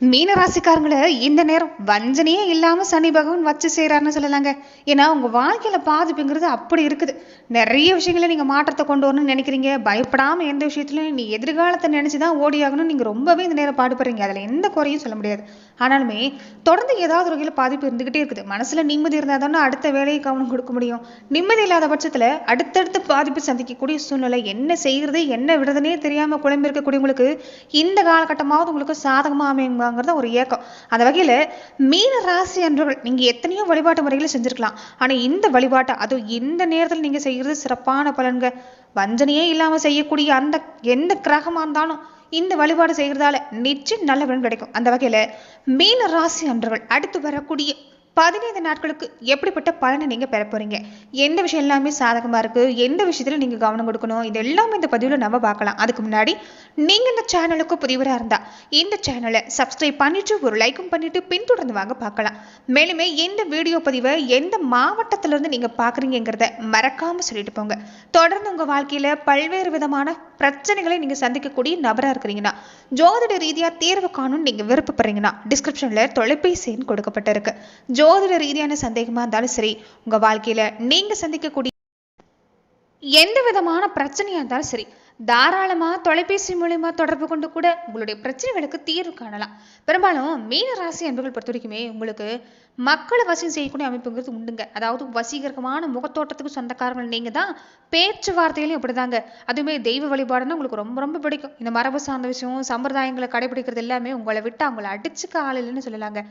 மீன ராசிக்காரங்களை இந்த நேரம் வஞ்சனையே இல்லாமல் சனி பகவான் வச்சு செய்கிறாருன்னு சொல்லலாங்க. ஏன்னா உங்கள் வாழ்க்கையில் பாதிப்புங்கிறது அப்படி இருக்குது. நிறைய விஷயங்களை நீங்கள் மாற்றத்தை கொண்டு வரணும்னு நினைக்கிறீங்க. பயப்படாமல் எந்த விஷயத்துலையும் நீ எதிர்காலத்தை நினைச்சுதான் ஓடி ஆகணும் நீங்கள் ரொம்பவே இந்த நேரம் பாடுபடுறீங்க. அதில் எந்த குறையும் சொல்ல முடியாது. ஆனாலுமே தொடர்ந்து ஏதாவது வகையில் பாதிப்பு இருந்துக்கிட்டே இருக்குது. மனசில் நிம்மதி இருந்தால் தானே அடுத்த வேலையை கவனம் கொடுக்க முடியும். நிம்மதி இல்லாத பட்சத்தில் அடுத்தடுத்த பாதிப்பு சந்திக்கக்கூடிய சூழ்நிலை என்ன செய்கிறது என்ன விடுறதுனே தெரியாமல் குழம்பு இருக்கக்கூடியவங்களுக்கு இந்த காலகட்டமாவது உங்களுக்கு சாதகமாக அமையுமா? அமையுங்கிறத ஒரு இயக்கம். அந்த வகையில் மீன ராசி அன்றவர்கள் நீங்கள் எத்தனையோ வழிபாட்டு முறைகளை செஞ்சுருக்கலாம். ஆனா இந்த வழிபாட்டை அதுவும் இந்த நேரத்தில் நீங்க செய்யறது சிறப்பான பலன்க? வஞ்சனையே இல்லாம செய்யக்கூடிய அந்த எந்த கிரகமா இருந்தாலும் இந்த வழிபாடு செய்கிறதால நிச்சயம் நல்ல பலன் கிடைக்கும். அந்த வகையில மீன ராசி அன்றவர்கள் அடுத்து வரக்கூடிய பதினைந்து நாட்களுக்கு எப்படிப்பட்ட பலனை நீங்கள் பெற போறீங்க? எந்த விஷயம் எல்லாமே சாதகமாக இருக்கு? எந்த விஷயத்தில் நீங்கள் கவனம் கொடுக்கணும்? இது எல்லாமே இந்த பதிவில் நம்ம பார்க்கலாம். அதுக்கு முன்னாடி நீங்கள் இந்த சேனலுக்கு புதிவராக இருந்தால் இந்த சேனலை சப்ஸ்கிரைப் பண்ணிட்டு ஒரு லைக்கும் பண்ணிட்டு பின்தொடர்ந்து வாங்க பார்க்கலாம். மேலுமே எந்த வீடியோ பதிவை எந்த மாவட்டத்திலிருந்து இருந்து பார்க்குறீங்கிறத மறக்காமல் சொல்லிட்டு போங்க. தொடர்ந்து உங்கள் வாழ்க்கையில் பல்வேறு விதமான பிரச்சனைகளை நீங்க சந்திக்கக்கூடிய நபரா இருக்கிறீங்கன்னா ஜோதிட ரீதியா தேர்வு காணும் நீங்க விருப்பப்படுறீங்கன்னா டிஸ்கிரிப்ஷனில் தொலைபேசி எண் கொடுக்கப்பட்டிருக்கு. ஜோதிட ரீதியான சந்தேகமா இருந்தாலும் சரி உங்க வாழ்க்கையில நீங்க சந்திக்கக்கூடிய எந்த விதமான பிரச்சனையா இருந்தாலும் சரி தாராளமா தொலைபேசி மூலயமா தொடர்பு கொண்டு கூட உங்களுடைய பிரச்சனைகளுக்கு தீர்வு காணலாம். பெரும்பாலும் மீன ராசி அன்புகள் பொறுத்த வரைக்குமே உங்களுக்கு மக்களை வசம் செய்யக்கூடிய அமைப்புங்கிறது உண்டுங்க. அதாவது வசீகரமான முகத்தோட்டத்துக்கு சொந்தக்காரங்கள் நீங்கள் தான் பேச்சுவார்த்தைகளையும் அப்படிதாங்க அதுவுமே தெய்வ வழிபாடுன்னா உங்களுக்கு ரொம்ப ரொம்ப பிடிக்கும். இந்த மரபு சார்ந்த விஷயம் சம்பிரதாயங்களை கடைபிடிக்கிறது எல்லாமே உங்களை விட்டு அவங்கள அடிச்சுக்க ஆள் இல்லைன்னு சொல்லலாங்க.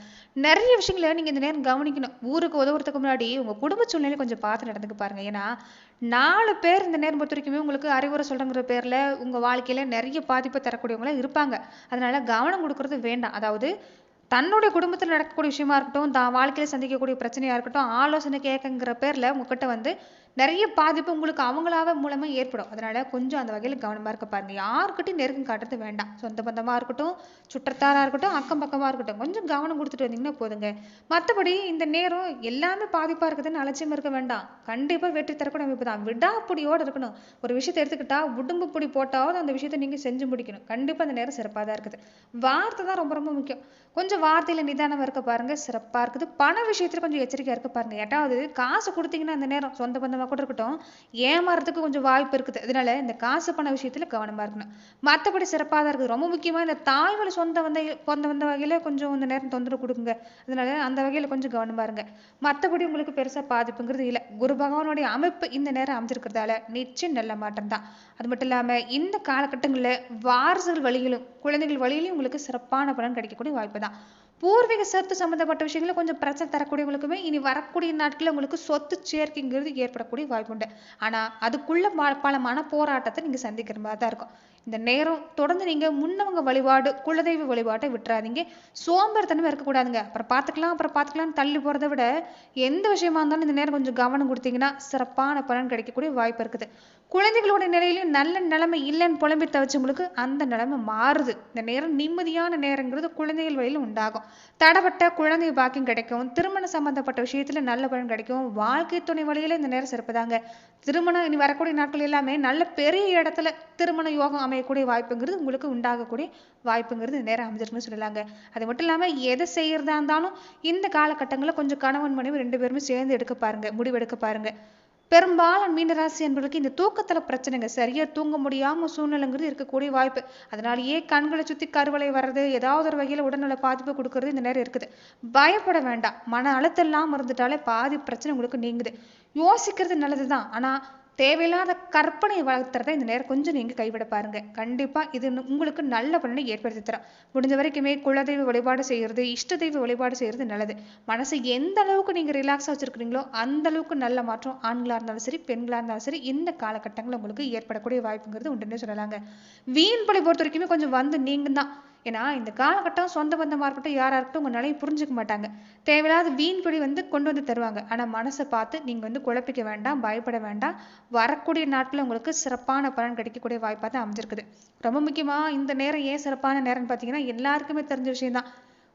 நிறைய விஷயங்களை நீங்கள் இந்த நேரம் கவனிக்கணும். ஊருக்கு உதவுறதுக்கு முன்னாடி உங்கள் குடும்ப சூழ்நிலை கொஞ்சம் பார்த்து நடந்துக்க பாருங்க. ஏன்னா நாலு பேர் இந்த நேரம் பொறுத்த வரைக்குமே உங்களுக்கு அறிவுரை சொல்கிறங்கிற பேரில் உங்கள் வாழ்க்கையில் நிறைய பாதிப்பை தரக்கூடியவங்களாம் இருப்பாங்க. அதனால கவனம் கொடுக்கறது வேண்டாம். அதாவது தன்னுடைய குடும்பத்தில் நடக்கக்கூடிய விஷயமா இருக்கட்டும் தான் வாழ்க்கையில சந்திக்கக்கூடிய பிரச்சனையா இருக்கட்டும் ஆலோசனை கேட்கங்கிற பேர்ல உங்ககிட்ட வந்து நிறைய பாதிப்பு உங்களுக்கு அவங்களாவே மூலமாக ஏற்படும். அதனால் கொஞ்சம் அந்த வகையில் கவனமாக இருக்க பாருங்கள் யாருக்கிட்டையும் நெருக்கம் காட்டுறது வேண்டாம். சொந்த பந்தமாக இருக்கட்டும் சுற்றத்தாராக இருக்கட்டும் அக்கம் பக்கமாக இருக்கட்டும். கொஞ்சம் கவனம் கொடுத்துட்டு வந்தீங்கன்னா போதுங்க. மற்றபடி இந்த நேரம் எல்லாமே பாதிப்பாக இருக்குதுன்னு அலட்சியம் இருக்க வேண்டாம். கண்டிப்பாக வெற்றி தரக்கூடிய அமைப்பு தான். விடாப்புடியோடு இருக்கணும். ஒரு விஷயத்தை எடுத்துக்கிட்டா உடம்பு பொடி போட்டாவது அந்த விஷயத்தை நீங்கள் செஞ்சு முடிக்கணும். கண்டிப்பாக அந்த நேரம் சிறப்பாக தான் இருக்குது. வார்த்தை தான் ரொம்ப ரொம்ப முக்கியம். கொஞ்சம் வார்த்தையில் நிதானமாக இருக்க பாருங்கள் சிறப்பாக இருக்குது. பண விஷயத்தில் கொஞ்சம் எச்சரிக்கையாக இருக்க பாருங்கள் ஏட்டாவது காசு கொடுத்தீங்கன்னா அந்த நேரம் சொந்த பந்தமாக கூட இருக்கட்டும் ஏமாறதுக்கு கொஞ்சம் வாய்ப்பு இருக்குது. அதனால இந்த காசு பண விஷயத்துல கவனமா இருக்கணும். மற்றபடி சிறப்பாக தான் இருக்குது. ரொம்ப முக்கியமா இந்த தாய்வழி சொந்த வந்த சொந்த வந்த வகையில கொஞ்சம் இந்த நேரம் தொந்தரவு கொடுக்குங்க அதனால அந்த வகையில கொஞ்சம் கவனமா இருங்க. மற்றபடி உங்களுக்கு பெருசா பாதிப்புங்கிறது இல்லை. குரு பகவானுடைய அமைப்பு இந்த நேரம் அமைஞ்சிருக்கிறதால நிச்சயம் நல்ல மாற்றம் தான். அது மட்டும் இல்லாம இந்த காலகட்டங்களில் வாரிசுகள் வழியிலும் குழந்தைகள் வழியிலும் உங்களுக்கு சிறப்பான பலன் கிடைக்கக்கூடிய வாய்ப்பு தான். பூர்வீக சொத்து சம்பந்தப்பட்ட விஷயங்கள கொஞ்சம் பிரச்சனை தரக்கூடியவங்களுக்குமே இனி வரக்கூடிய நாட்களில் உங்களுக்கு சொத்து சேர்க்கைங்கிறது ஏற்படக்கூடிய வாய்ப்புண்டு ஆனால் ஆனா அதுக்குள்ள பல மன போராட்டத்தை நீங்க சந்திக்கிற மாதிரி தான் இருக்கும். இந்த நேரம் தொடர்ந்து நீங்க முன்னவங்க வழிபாடு குலதெய்வ வழிபாட்டை விட்டுறாதீங்க. சோம்பேறித்தனமே இருக்கக்கூடாதுங்க. அப்புறம் பார்த்துக்கலாம் அப்புறம் பார்த்துக்கலாம்னு தள்ளி போறதை விட எந்த விஷயமா இருந்தாலும் இந்த நேரம் கொஞ்சம் கவனம் கொடுத்தீங்கன்னா சிறப்பான பலன் கிடைக்கக்கூடிய வாய்ப்பு இருக்குது. குழந்தைகளோட நிலையிலும் நல்ல நிலைமை இல்லைன்னு புலம்பி தவிச்சவங்களுக்கு அந்த நிலைமை மாறுது. இந்த நேரம் நிம்மதியான நேரங்கிறது குழந்தைகள் வழியில உண்டாகும். தடப்பட்ட குழந்தை பாக்கியம் கிடைக்கும். திருமணம் சம்பந்தப்பட்ட விஷயத்துல நல்ல பலன் கிடைக்கும். வாழ்க்கை துணை வழியில இந்த நேரம் சிறப்புதாங்க. திருமணம் இனி வரக்கூடிய நாட்கள் எல்லாமே நல்ல பெரிய இடத்துல திருமண யோகம் அமையக்கூடிய வாய்ப்புங்கிறது உங்களுக்கு உண்டாகக்கூடிய வாய்ப்புங்கிறது நேரம் அமைஞ்சிருக்குன்னு சொல்லலாங்க. அது மட்டும் இல்லாம எதை செய்யறதா இருந்தாலும் இந்த காலகட்டங்களில் கொஞ்சம் கணவன் மனைவி ரெண்டு பேருமே சேர்ந்து எடுக்க பாருங்க முடிவெடுக்க பாருங்க. பெரும்பாலும் மீனராசி என்பவர்களுக்கு இந்த தூக்கத்தில் பிரச்சனைங்க. சரியா தூங்க முடியாம சூழ்நிலைங்கிறது இருக்கக்கூடிய வாய்ப்பு. அதனாலேயே கண்களை சுத்தி கருவளை வர்றது ஏதாவது ஒரு வகையில உடல்நல பாதிப்பு கொடுக்கறது இந்த நேரம் இருக்குது. பயப்பட வேண்டாம். மன அழுத்தம் இல்லாமல் இருந்துட்டாலே பாதி பிரச்சனை உங்களுக்கு நீங்குது. யோசிக்கிறது நல்லதுதான். ஆனா தேவையில்லாத கற்பனை வளர்த்துறத இந்த நேரம் கொஞ்சம் நீங்கள் கைவிட பாருங்க. கண்டிப்பா இது உங்களுக்கு நல்ல பலனை ஏற்படுத்தி தரும். முடிஞ்ச வரைக்குமே குலதெய்வ வழிபாடு செய்கிறது இஷ்ட தெய்வ வழிபாடு செய்யறது நல்லது. மனசை எந்த அளவுக்கு நீங்க ரிலாக்ஸா வச்சுருக்கிறீங்களோ அந்த அளவுக்கு நல்ல மாற்றம் ஆண்களா இருந்தாலும் சரி பெண்களா இருந்தாலும் சரி இந்த காலகட்டங்களில் உங்களுக்கு ஏற்படக்கூடிய வாய்ப்புங்கிறது உண்டுன்னு சொல்லலாங்க. வீண் பலி பொறுத்த வரைக்குமே கொஞ்சம் வந்து நீங்க தான் ஏன்னா இந்த காலகட்டம் சொந்த பந்தமாக இருக்கட்டும் யாரா இருக்கட்டும் உங்கள் நிலையை புரிஞ்சுக்க மாட்டாங்க. தேவையில்லாத வீண் பழி வந்து கொண்டு வந்து தருவாங்க. ஆனால் மனசை பார்த்து நீங்கள் வந்து குழப்பிக்க வேண்டாம் பயப்பட வேண்டாம். வரக்கூடிய நாட்களில் உங்களுக்கு சிறப்பான பலன் கிடைக்கக்கூடிய வாய்ப்பாக தான் அமைஞ்சிருக்குது. ரொம்ப முக்கியமா இந்த நேரம் ஏன் சிறப்பான நேரம்னு பார்த்தீங்கன்னா எல்லாருக்குமே தெரிஞ்ச விஷயம்தான்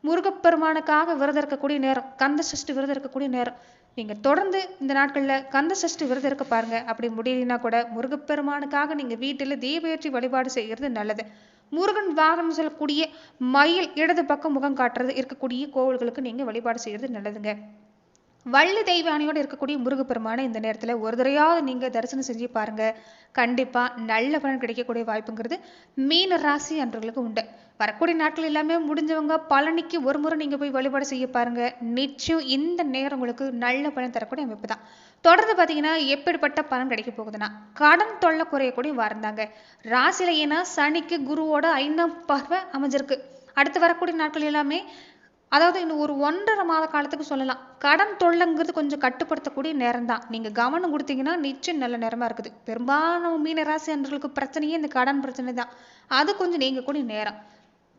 முருகப்பெருமானுக்காக விரதம் இருக்கக்கூடிய நேரம் கந்த சஷ்டி விரதம் இருக்கக்கூடிய நேரம். நீங்கள் தொடர்ந்து இந்த நாட்களில் கந்த சஷ்டி விரதம் இருக்க பாருங்க. அப்படி முடியலனா கூட முருகப்பெருமானுக்காக நீங்கள் வீட்டில் தீப ஏற்றி வழிபாடு செய்கிறது நல்லது. முருகன் வாகனம் சொல்லக்கூடிய மயில் இடது பக்கம் முகம் காட்டுறது இருக்கக்கூடிய கோவில்களுக்கு நீங்கள் வழிபாடு செய்கிறது நல்லதுங்க. வள்ளி தெய்வ அணியோடு இருக்கக்கூடிய முருகப்பெருமானை இந்த நேரத்தில் ஒரு தடையாவது நீங்கள் தரிசனம் செஞ்சு பாருங்க. கண்டிப்பாக நல்ல பலன் கிடைக்கக்கூடிய வாய்ப்புங்கிறது மீன ராசி அன்றவர்களுக்கு உண்டு. வரக்கூடிய நாட்கள் எல்லாமே முடிஞ்சவங்க பழனிக்கு ஒரு முறை நீங்கள் போய் வழிபாடு செய்ய பாருங்க. நிச்சயம் இந்த நேரம் உங்களுக்கு நல்ல பலன் தரக்கூடிய அமைப்பு தான். தொடர்ந்து பார்த்தீங்கன்னா எப்படிப்பட்ட பலன் கிடைக்க போகுதுன்னா கடன் தொல்லை குறையக்கூடிய வாரம் தாங்க ஏன்னா சனிக்கு குருவோட ஐந்தாம் பார்வை அமைஞ்சிருக்கு. அடுத்து வரக்கூடிய நாட்கள் எல்லாமே அதாவது இன்னும் ஒரு ஒன்றரை மாத காலத்துக்கு சொல்லலாம் கடன் தொல்லைங்கிறது கொஞ்சம் கட்டுப்படுத்தக்கூடிய நேரம் தான் நீங்கள் கவனம் கொடுத்தீங்கன்னா நிச்சயம் நல்ல நேரமாக இருக்குது. பெரும்பாலான மீனராசி அன்றர்களுக்கு பிரச்சனையே இந்த கடன் பிரச்சனை தான் அது கொஞ்சம் நீங்கக்கூடிய நேரம்.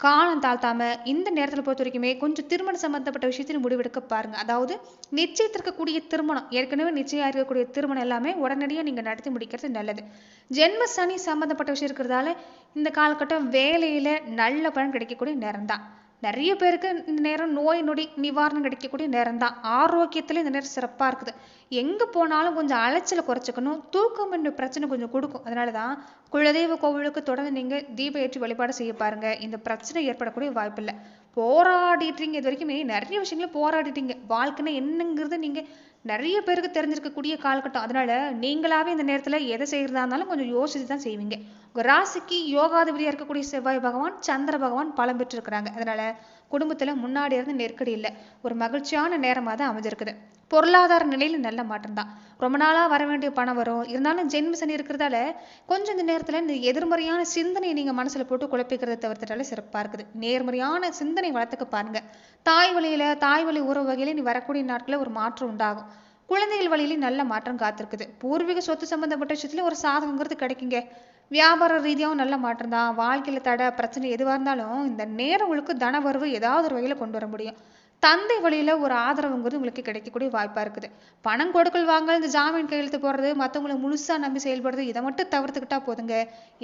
காலம் தாழ்த்தாம இந்த நேரத்தில் பொறுத்த வரைக்குமே கொஞ்சம் திருமணம் சம்பந்தப்பட்ட விஷயத்தில் முடிவெடுக்க பாருங்க. அதாவது நிச்சயத்திற்கக்கூடிய திருமணம் ஏற்கனவே நிச்சயம் இருக்கக்கூடிய திருமணம் எல்லாமே உடனடியாக நீங்கள் நடத்தி முடிக்கிறது நல்லது. ஜென்ம சனி சம்பந்தப்பட்ட விஷயம் இருக்கிறதால இந்த காலகட்டம் வேலையில நல்ல பலன் கிடைக்கக்கூடிய நேரம் தான் நிறைய பேருக்கு இந்த நேரம் நோய் நொடி நிவாரணம் கிடைக்கக்கூடிய நேரம் தான் ஆரோக்கியத்தில் இந்த நேரம் சிறப்பாக இருக்குது. எங்கே போனாலும் கொஞ்சம் அலைச்சலை குறைச்சிக்கணும். தூக்கம் என்ற பிரச்சனை கொஞ்சம் கொடுக்கும். அதனால தான் குலதெய்வ கோவிலுக்கு தொடர்ந்து நீங்கள் தீப ஏற்றி வழிபாடு செய்ய பாருங்க. இந்த பிரச்சனை ஏற்படக்கூடிய வாய்ப்பில்லை போராடிட்டீங்க இது வரைக்குமே நிறைய விஷயங்கள போராடிட்டீங்க. வாழ்க்கைன்னா என்னங்கிறது நீங்கள் நிறைய பேருக்கு தெரிஞ்சிருக்கக்கூடிய காலகட்டம். அதனால நீங்களாவே இந்த நேரத்தில் எதை செய்கிறதா இருந்தாலும் கொஞ்சம் யோசிச்சு தான் செய்வீங்க. உங்கள் ராசிக்கு யோகாதிபதியாக இருக்கக்கூடிய செவ்வாய் பகவான் சந்திர பகவான் பலம் பெற்றிருக்கிறாங்க. அதனால குடும்பத்தில் முன்னாடி இருந்து நெருக்கடி இல்லை. ஒரு மகிழ்ச்சியான நேரமாக தான் அமைஞ்சிருக்குது. பொருளாதார நிலையில் நல்ல மாற்றம் தான் ரொம்ப நாளாக வர வேண்டிய பணம் வரும். இருந்தாலும் ஜென்ம சனி இருக்கிறதால கொஞ்சம் இந்த நேரத்தில் இந்த எதிர்மறையான சிந்தனையை நீங்கள் மனசில் போட்டு குழப்பிக்கிறத தவிர்த்துட்டாலே சிறப்பாக இருக்குது. நேர்மறையான சிந்தனை வளர்த்துக்க பாருங்க. தாய் வழியில் தாய் வழி உறவு வகையில் நீ வரக்கூடிய நாட்களில் ஒரு மாற்றம் உண்டாகும். குழந்தைகள் வழியிலையும் நல்ல மாற்றம் காத்திருக்குது. பூர்வீக சொத்து சம்பந்தப்பட்ட விஷயத்துல ஒரு சாதகங்கிறது கிடைக்குங்க. வியாபார ரீதியாகவும் நல்ல மாற்றம் தான் வாழ்க்கையில் தடை பிரச்சனை எதுவாக இருந்தாலும் இந்த நேரம் உங்களுக்கு தனவரவு ஏதாவது ஒரு வகையில் கொண்டு வர முடியும். தந்தை வழியில ஒரு ஆதரவுங்கிறது உங்களுக்கு கிடைக்கக்கூடிய வாய்ப்பா இருக்குது. பணம் கொடுக்கல் வாங்கல் இந்த ஜாமீன் கையெழுத்து போடுறது மற்றவங்களை முழுசா நம்பி செயல்படுறது இதை மட்டும் தவிர்த்துக்கிட்டா போதுங்க.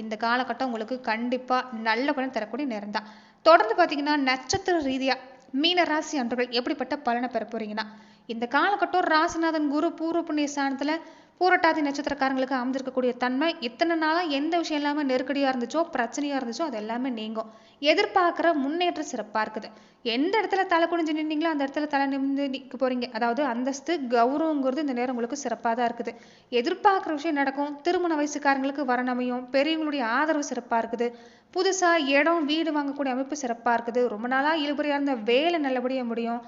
இந்த காலகட்டம் உங்களுக்கு கண்டிப்பா நல்ல பலன் தரக்கூடிய நேரம் தான். தொடர்ந்து பார்த்தீங்கன்னா நட்சத்திர ரீதியா மீன ராசி அன்றர்கள் எப்படிப்பட்ட பலனை பெற போறீங்கன்னா இந்த காலகட்டம் ராசிநாதன் குரு பூர்வ புண்ணிய ஸ்தானத்தில் பூரட்டாதி நட்சத்திரக்காரங்களுக்கு அமைஞ்சிருக்கக்கூடிய தன்மை இத்தனை நாளாக எந்த விஷயம் இல்லாமல் நெருக்கடியாக இருந்துச்சோ பிரச்சனையாக இருந்துச்சோ அது எல்லாமே நீங்கும். எதிர்பார்க்குற முன்னேற்றம் சிறப்பாக இருக்குது. எந்த இடத்துல தலை குனிஞ்சு நின்னிங்களோ அந்த இடத்துல தலை நிமிந்து நிற்க போகிறீங்க அதாவது அந்தஸ்து கௌரவங்கிறது இந்த நேரம் உங்களுக்கு சிறப்பாக தான் இருக்குது. எதிர்பார்க்குற விஷயம் நடக்கும். திருமண வயசுக்காரங்களுக்கு வரணமையும் அமையும். பெரியவங்களுடைய ஆதரவு சிறப்பாக இருக்குது. புதுசாக இடம் வீடு வாங்கக்கூடிய அமைப்பு சிறப்பாக இருக்குது. ரொம்ப நாளாக இழுபறியாக இருந்த வேலை நல்லபடியாக முடியும்.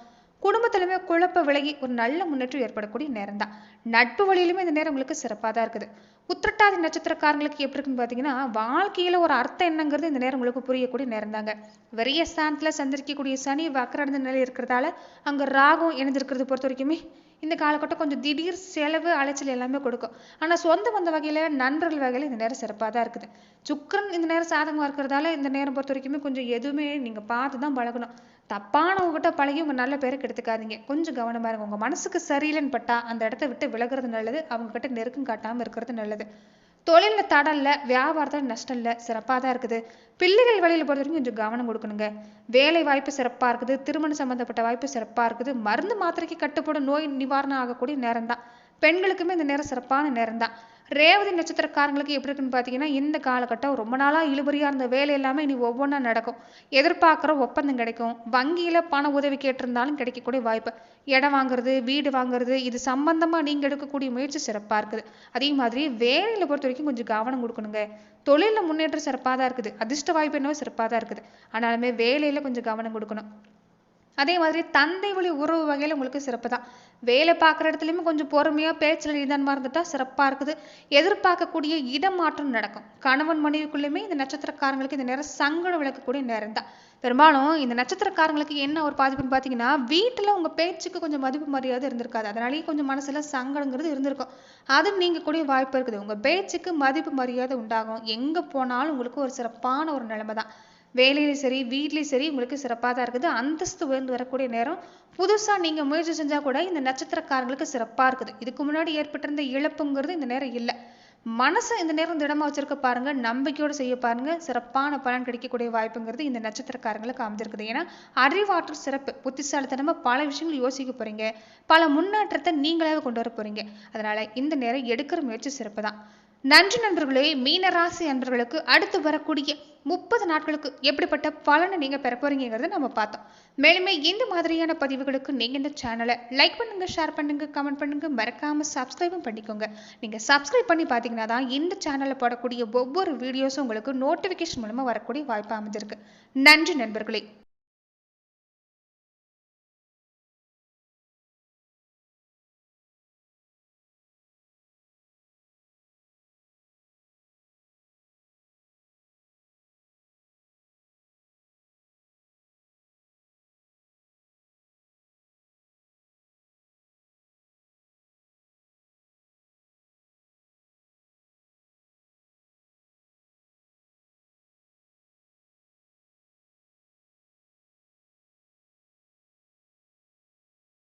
குடும்பத்திலுமே குழப்ப விலகி ஒரு நல்ல முன்னேற்றம் ஏற்படக்கூடிய நேரம் தான் நட்பு வழியிலுமே இந்த நேரம் உங்களுக்கு சிறப்பாக தான் இருக்குது. உத்திரட்டாதி நட்சத்திரக்காரங்களுக்கு எப்படி இருக்குன்னு பார்த்தீங்கன்னா வாழ்க்கையில ஒரு அர்த்தம் என்னங்கிறது இந்த நேரம் உங்களுக்கு புரியக்கூடிய நேரம் தாங்க வெறிய ஸ்தானத்துல சந்திரிக்கக்கூடிய சனி வக்கரடைந்த நிலை இருக்கிறதால அங்க ராகம் இணைஞ்சிருக்கிறது பொறுத்த வரைக்குமே இந்த காலகட்டம் கொஞ்சம் திடீர் செலவு அலைச்சல் எல்லாமே கொடுக்கும். ஆனா சொந்த வந்த வகையில நண்பர்கள் வகையில் இந்த நேரம் சிறப்பாக தான் இருக்குது. சுக்கரன் இந்த நேரம் சாதகமா இருக்கிறதால இந்த நேரம் பொறுத்த வரைக்குமே கொஞ்சம் எதுவுமே நீங்க பார்த்து தான் பழகணும். தப்பானவங்க கிட்ட பழகி உங்க நல்ல பேரை கெடுத்துக்காதீங்க. கொஞ்சம் கவனமா இருங்க. உங்க மனசுக்கு சரியில்லைன்னு பட்டா அந்த இடத்த விட்டு விலகுறது நல்லது. அவங்க கிட்ட நெருக்கம் காட்டாம இருக்கிறது நல்லது. தொழில்ல தடம் இல்ல வியாபாரத்துல நஷ்டம் இல்ல சிறப்பாக தான் இருக்குது. பிள்ளைகள் வழியில பொறுத்த வரைக்கும் கொஞ்சம் கவனம் கொடுக்கணுங்க. வேலை வாய்ப்பு சிறப்பா இருக்குது. திருமணம் சம்பந்தப்பட்ட வாய்ப்பு சிறப்பா இருக்குது. மருந்து மாத்திரைக்கு கட்டுப்படும் நோய் நிவாரணம் ஆகக்கூடிய நேரம் தான் பெண்களுக்குமே இந்த நேரம் சிறப்பான நேரம் தான் ரேவதி நட்சத்திரக்காரங்களுக்கு எப்படி இருக்குன்னு பார்த்தீங்கன்னா இந்த காலகட்டம் ரொம்ப நாளாக இழுபறியாக இருந்த வேலை எல்லாமே இனி ஒவ்வொன்றா நடக்கும். எதிர்பார்க்குற ஒப்பந்தம் கிடைக்கும். வங்கியில் பண உதவி கேட்டிருந்தாலும் கிடைக்கக்கூடிய வாய்ப்பு. இடம் வாங்குறது வீடு வாங்குறது இது சம்பந்தமாக நீங்கள் எடுக்கக்கூடிய முயற்சி சிறப்பாக இருக்குது. அதே மாதிரி வேலையில் பொறுத்த வரைக்கும் கொஞ்சம் கவனம் கொடுக்கணுங்க. தொழிலில் முன்னேற்றம் சிறப்பாக தான் இருக்குது. அதிர்ஷ்ட வாய்ப்பு என்னவோ சிறப்பாக தான் இருக்குது. ஆனாலுமே வேலையில் கொஞ்சம் கவனம் கொடுக்கணும். அதே மாதிரி தந்தை வழி உறவு வகையில் உங்களுக்கு சிறப்பு தான் வேலை பார்க்குற இடத்துலையுமே கொஞ்சம் பொறுமையாக பேச்சில் நிதானமாக இருந்துட்டா சிறப்பாக இருக்குது. எதிர்பார்க்கக்கூடிய இடமாற்றம் நடக்கும். கணவன் மனைவிக்குள்ளேயுமே இந்த நட்சத்திரக்காரங்களுக்கு இந்த நேரம் சங்கடம் விளக்கக்கூடிய நேரம் தான் பெரும்பாலும் இந்த நட்சத்திரக்காரங்களுக்கு என்ன ஒரு பாதிப்புன்னு பார்த்தீங்கன்னா வீட்டில் உங்கள் பேச்சுக்கு கொஞ்சம் மதிப்பு மரியாதை இருந்திருக்காது. அதனாலேயே கொஞ்சம் மனசில் சங்கடங்கிறது இருந்திருக்கும். அது நீங்கக்கூடிய வாய்ப்பு இருக்குது. உங்கள் பேச்சுக்கு மதிப்பு மரியாதை உண்டாகும். எங்கே போனாலும் உங்களுக்கு ஒரு சிறப்பான ஒரு நிலைமை தான் வேலையிலையும் சரி வீட்லேயும் சரி உங்களுக்கு சிறப்பாக தான் இருக்குது. அந்தஸ்து உயர்ந்து வரக்கூடிய நேரம் புதுசாக நீங்கள் முயற்சி செஞ்சால் கூட இந்த நட்சத்திரக்காரங்களுக்கு சிறப்பாக இருக்குது. இதுக்கு முன்னாடி ஏற்பட்டிருந்த இழப்புங்கிறது இந்த நேரம் இல்லை. மனசை இந்த நேரம் திடமாக வச்சிருக்க பாருங்க நம்பிக்கையோடு செய்ய பாருங்க. சிறப்பான பலன் கிடைக்கக்கூடிய வாய்ப்புங்கிறது இந்த நட்சத்திரக்காரங்களுக்கு அமைஞ்சிருக்குது. ஏன்னா அறிவாற்றல் சிறப்பு புத்திசாலித்தனமாக பல விஷயங்கள் யோசிக்க போறீங்க. பல முன்னேற்றத்தை நீங்களாவே கொண்டு வர போறீங்க. அதனால இந்த நேரம் எடுக்கிற முயற்சி சிறப்பு தான் நன்றி நண்பர்களே மீனராசி அன்பர்களுக்கு அடுத்து வரக்கூடிய முப்பது நாட்களுக்கு எப்படிப்பட்ட பலனை நீங்கள் பெற போறீங்கிறத நம்ம பார்த்தோம். மேலுமே இந்த மாதிரியான பதிவுகளுக்கு நீங்கள் இந்த சேனலை லைக் பண்ணுங்க ஷேர் பண்ணுங்க கமெண்ட் பண்ணுங்க மறக்காம சப்ஸ்கிரைபும் பண்ணிக்கோங்க. நீங்கள் சப்ஸ்கிரைப் பண்ணி பார்த்தீங்கன்னா தான் இந்த சேனலில் போடக்கூடிய ஒவ்வொரு வீடியோஸும் உங்களுக்கு நோட்டிஃபிகேஷன் மூலமாக வரக்கூடிய வாய்ப்பு அமைஞ்சிருக்கு. நன்றி நண்பர்களே.